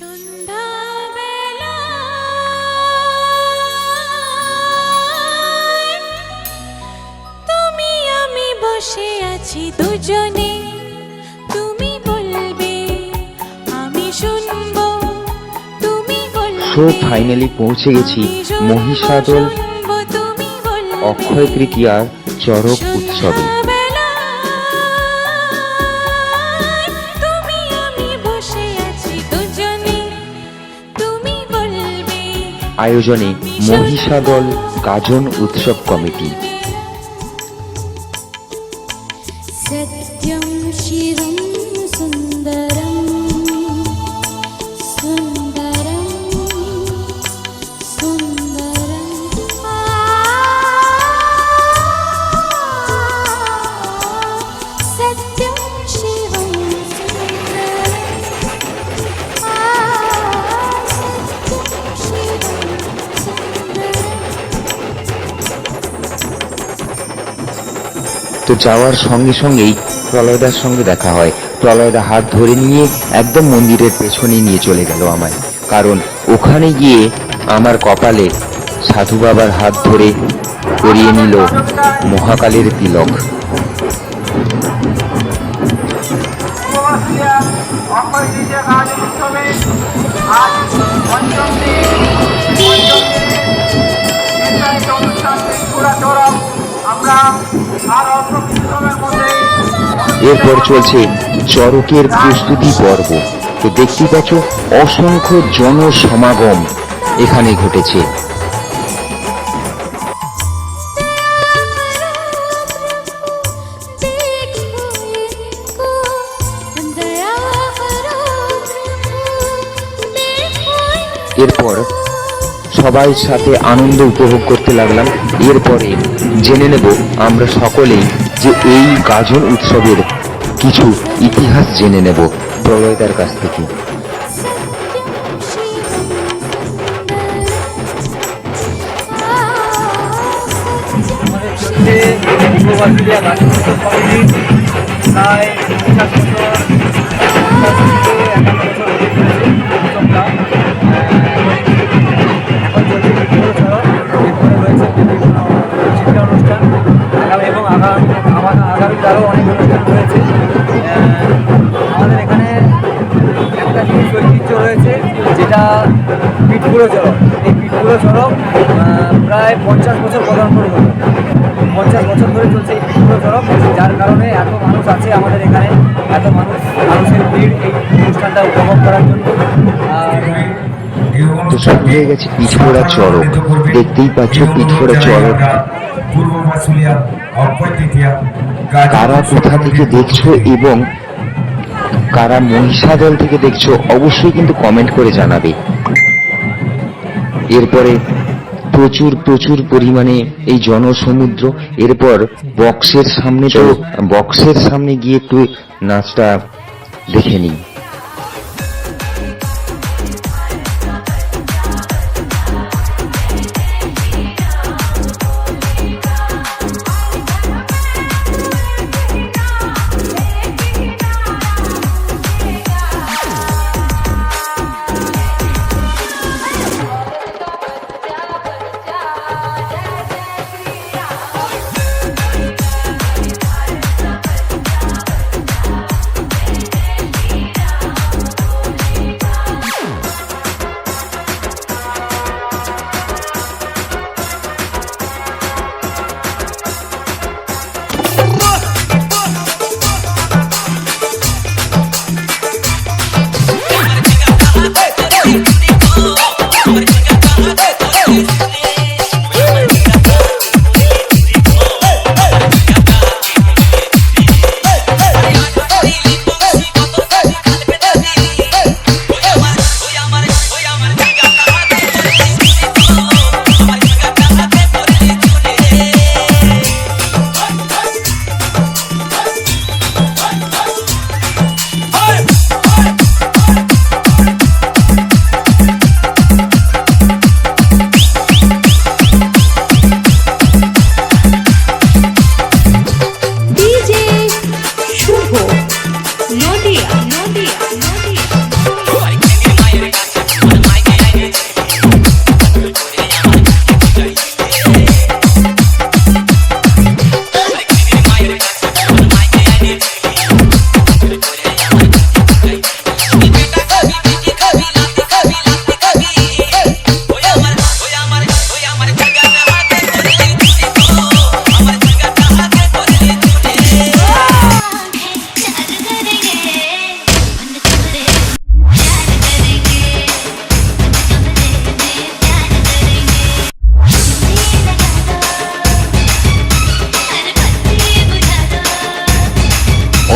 সন্ধ্যাবেলা। তুমি আমি বসে আছি দুজনে। তুমি বলবে আমি শুনব। তুমি ফাইনালি পৌঁছে গেছি মহিষাদল তুমি অক্ষয় তৃতীয়ার চরক উৎসবে। আয়োজনে মহিষাদল গাজন উৎসব কমিটি। সত্যম তো যাওয়ার সঙ্গে সঙ্গেই প্রলয়দার সঙ্গে দেখা হয়। প্রলয়দা হাত ধরে নিয়ে একদম মন্দিরের পেছনে নিয়ে চলে গেল আমায়। কারণ ওখানে গিয়ে আমার কপালে সাধু বাবার হাত ধরে করিয়ে নিল মহাকালের তিলক। এরপর চলছে চরকের প্রস্তুতি পর্ব। তো দেখতে পাচ্ছ অসংখ্য জনসমাগম এখানে ঘটেছে। এরপর সবাই সাথে আনন্দ উপভোগ করতে লাগলাম। এরপরে জেনে নেব আমরা সকলেই যে এই গাজন উৎসবের কিছু ইতিহাস জেনে নেব প্রলয়দার কাছ থেকে। ঐতিহ্য রয়েছে যেটা পিঠপুরো চড়ক এই পিঠপুরো চড়ক প্রায় পঞ্চাশ বছর পদার্পণ হলো পঞ্চাশ বছর ধরে চলছে এই পিঠপুরো চড়ক যার কারণে এত মানুষ আছে আমাদের এখানে এত মানুষ মানুষের ভিড় এই অনুষ্ঠানটা উপভোগ করার জন্য। আর তো সব হয়ে গেছে পিঠোরা চড়ক দেখতেই পাচ্ছ পিঠোরা চড়ক পূর্ব বাসুলিয়া কারা কোথা থেকে দেখছ এবং কারা মহিষা দল থেকে দেখছ অবশ্যই কিন্তু কমেন্ট করে জানাবে। এরপরে প্রচুর প্রচুর পরিমাণে এই জনসমুদ্র এরপর বক্সের সামনে তো বক্সের সামনে গিয়ে একটু নাচটা দেখে নিই।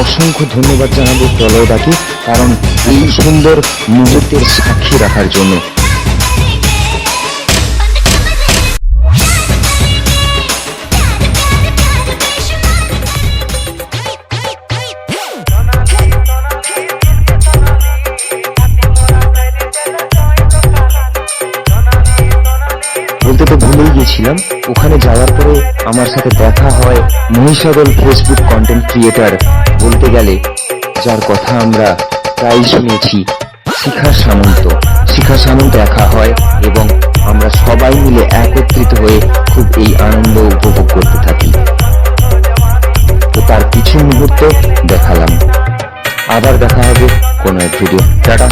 অসংখ্য ধন্যবাদ জানাব প্রলয়দাকে, কারণ এই সুন্দর মুহূর্তের সাক্ষী রাখার জন্য। বলতে তো ভুলেই গেছিলাম ওখানে যাওয়ার পরে আমার সাথে দেখা হয় মহিষাদল ফেসবুক কন্টেন্ট ক্রিয়েটার বলতে গেলে, যার কথা আমরা প্রায় শুনেছি, শিখা সামন্ত। শিখা সামন্ত দেখা হয় এবং আমরা সবাই মিলে একত্রিত হয়ে খুব এই আনন্দ উপভোগ করতে থাকি। তো তার কিছু মুহূর্ত দেখালাম। আবার দেখা হবে কোনো এক ভিডিও টাটা।